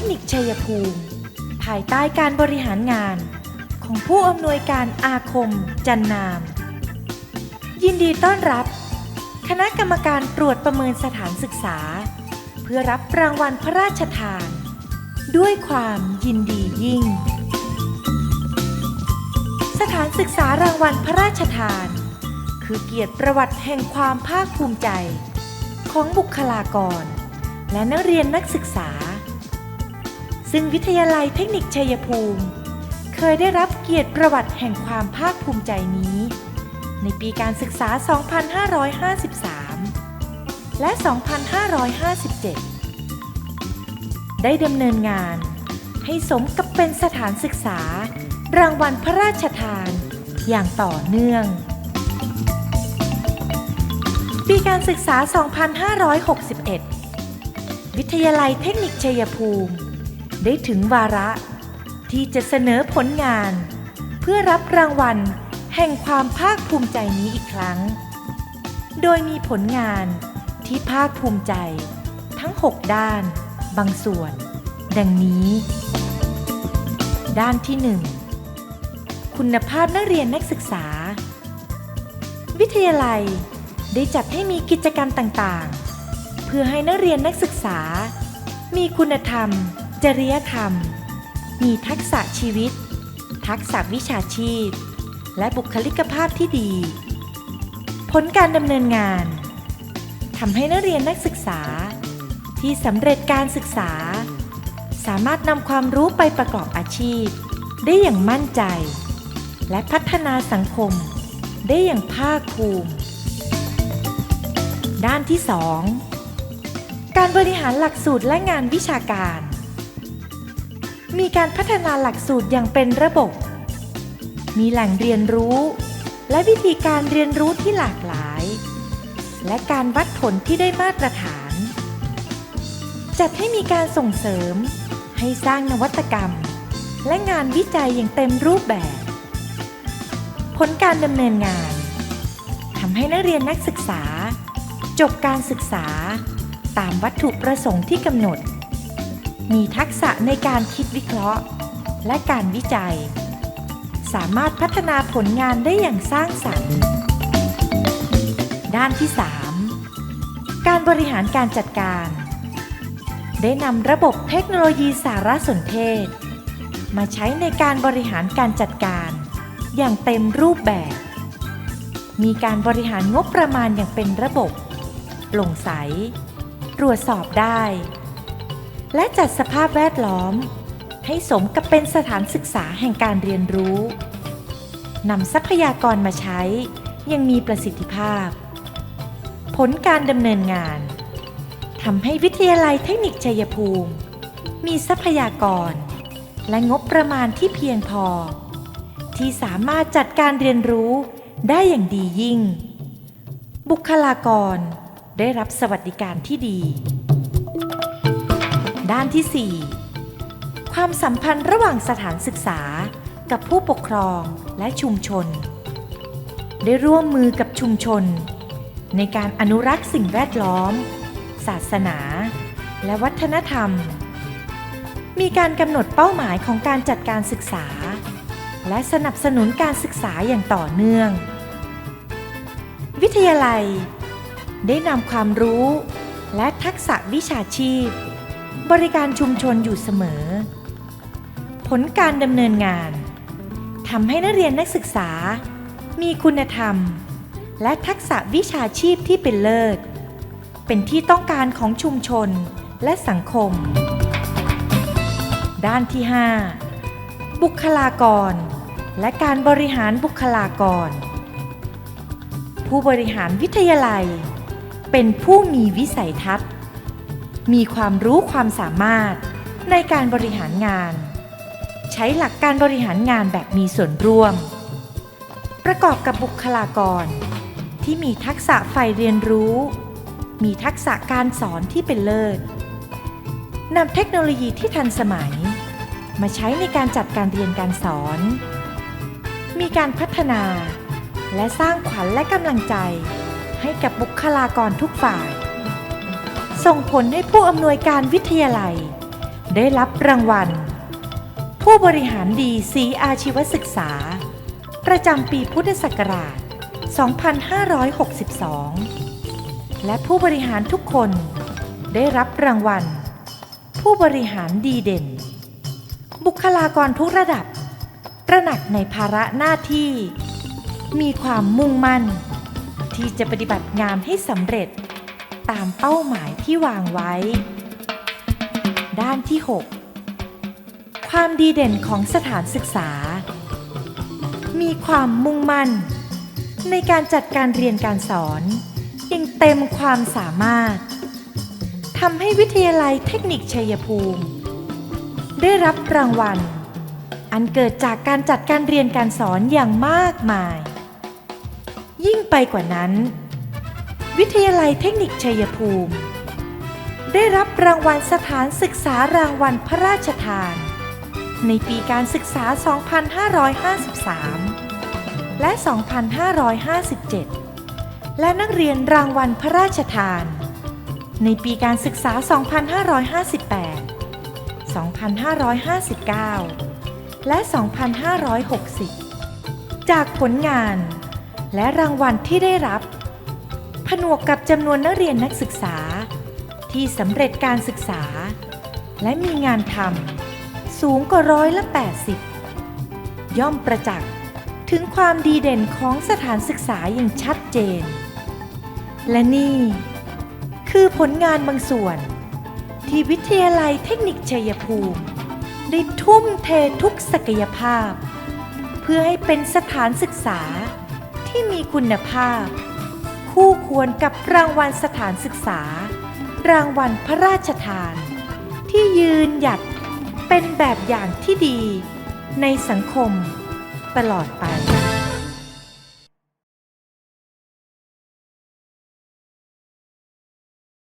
คนิคชัยภูมิ ภายใต้การบริหารงาน ของผู้อำนวยการอาคม จันนาม ยินดีต้อนรับ คณะกรรมการตรวจประเมินสถานศึกษา เพื่อรับรางวัลพระราชทาน ด้วยความยินดียิ่ง สถานศึกษารางวัลพระราชทาน คือเกียรติประวัติแห่งความภาคภูมิใจ ของบุคลากร และนักเรียนนักศึกษา ซึ่งวิทยาลัยเทคนิคชัยภูมิ เคยได้รับเกียรติประวัติแห่งความภาคภูมิใจนี้ ในปีการศึกษา 2553 และ 2557 ได้ดำเนินงานให้สมกับเป็นสถานศึกษารางวัลพระราชทานอย่างต่อเนื่อง ปีการศึกษา 2561 วิทยาลัยเทคนิคชัยภูมิ ได้ถึงวาระ ที่จะเสนอผลงาน เพื่อรับรางวัลแห่งความภาคภูมิใจนี้อีกครั้ง โดยมีผลงานที่ภาคภูมิใจ ทั้ง 6 ด้าน บางส่วน ดังนี้ ด้านที่ 1 คุณภาพนักเรียนนักศึกษา วิทยาลัยได้จัดให้มีกิจกรรมต่างๆ เพื่อให้นักเรียนนักศึกษา มีคุณธรรม จริยธรรม มีทักษะชีวิต ทักษะวิชาชีพ และบุคลิกภาพที่ดี ผลการดำเนินงานทำให้นักเรียนนักศึกษา ที่สำเร็จการศึกษา สามารถนำความรู้ไปประกอบอาชีพ ได้อย่างมั่นใจ และพัฒนาสังคม ได้อย่างภาคภูมิ ด้านที่ 2 การบริหารหลักสูตรและงานวิชาการ มีการพัฒนาหลักสูตรอย่างเป็นระบบ มีแหล่งเรียนรู้ และวิธีการเรียนรู้ที่หลากหลาย และการวัดผลที่ได้มาตรฐาน จัดให้มีการส่งเสริม ให้สร้างนวัตกรรม และงานวิจัยอย่างเต็มรูปแบบ ผลการดำเนินงานทำให้นักเรียนนักศึกษา จบการศึกษา ตามวัตถุประสงค์ที่กำหนด มีทักษะในการคิดวิเคราะห์ และการวิจัย สามารถพัฒนาผลงานได้อย่างสร้างสรรค์ ด้านที่ 3 การบริหารการจัดการ ได้นำระบบเทคโนโลยีสารสนเทศ มาใช้ในการบริหารการจัดการ อย่างเต็มรูปแบบ มีการบริหารงบประมาณอย่างเป็นระบบโปร่งใส ตรวจสอบได้ และจัดสภาพแวดล้อม ให้สมกับเป็นสถานศึกษาแห่งการเรียนรู้นำทรัพยากรมาใช้ยังมีประสิทธิภาพ ผลการดำเนินงานทำให้วิทยาลัยเทคนิคชัยภูมิ มีทรัพยากร และงบประมาณที่เพียงพอ ที่สามารถจัดการเรียนรู้ได้อย่างดียิ่ง บุคลากรได้รับสวัสดิการที่ดี ด้านที่ 4 ความสัมพันธ์ระหว่างสถานศึกษากับผู้ปกครองและชุมชน ได้ร่วมมือกับชุมชน ในการอนุรักษ์สิ่งแวดล้อม ศาสนา และวัฒนธรรม มีการกำหนดเป้าหมายของการจัดการศึกษา และสนับสนุนการศึกษาอย่างต่อเนื่อง วิทยาลัย ได้นำความรู้และทักษะวิชาชีพ บริการชุมชนอยู่เสมอ ผลการดำเนินงานทำให้นักเรียนนักศึกษา มีคุณธรรม และทักษะวิชาชีพที่เป็นเลิศ เป็นที่ต้องการของชุมชนและสังคม ด้านที่ 5 บุคลากร และการบริหารบุคลากร ผู้บริหารวิทยาลัย เป็นผู้มีวิสัยทัศน์ มีความรู้ความสามารถในการบริหารงาน ใช้หลักการบริหารงานแบบมีส่วนร่วม ประกอบกับบุคลากร ที่มีทักษะฝ่เรียนรู้ มีทักษะการสอนที่เป็นเลิศนำเทคโนโลยีที่ทันสมัย มาใช้ในการจัดการเรียนการสอน มีการพัฒนา และสร้างขวัญและกำลังใจให้กับบุคลากรทุกฝ่าย ส่งผลให้ผู้อำนวยการวิทยาลัย ได้รับรางวัล ผู้บริหารดีสีอาชีวศึกษา ประจำปีพุทธศักราช 2562 และผู้บริหารทุกคนได้รับรางวัล ผู้บริหารดีเด่น บุคลากรทุกระดับ ตระหนักในภาระหน้าที่ มีความมุ่งมั่น ที่จะปฏิบัติงานให้สำเร็จ ตามเป้าหมายที่วางไว้ ด้านที่ 6 ความดีเด่นของสถานศึกษา มีความมุ่งมั่น ในการจัดการเรียนการสอนอยังเต็มความสามารถทำให้วิทยาลัยเทคนิคชัยภูมิ ได้รับรางวัล อันเกิดจากการจัดการเรียนการสอนอย่างมากมาย ยิ่งไปกว่านั้น วิทยาลัยเทคนิคชัยภูมิ ได้รับรางวัลสถานศึกษารางวัลพระราชทาน ในปีการศึกษา 2553 และ 2557 และนักเรียนรางวัลพระราชทาน ในปีการศึกษา 2558 2559 และ 2560 จากผลงานและรางวัลที่ได้รับ ผนวกกับจำนวนนักเรียนนักศึกษา ที่สำเร็จการศึกษา และมีงานทำสูงกว่าร้อยละ 80 ย่อมประจักษ์ถึงความดีเด่นของสถานศึกษาอย่างชัดเจน และนี่ คือผลงานบางส่วน ที่วิทยาลัยเทคนิคชัยภูมิ ได้ทุ่มเททุกศักยภาพ เพื่อให้เป็นสถานศึกษาที่มีคุณภาพ คู่ควรกับรางวัลสถานศึกษา รางวัลพระราชทาน ที่ยืนหยัดเป็นแบบอย่างที่ดี ในสังคมตลอดไป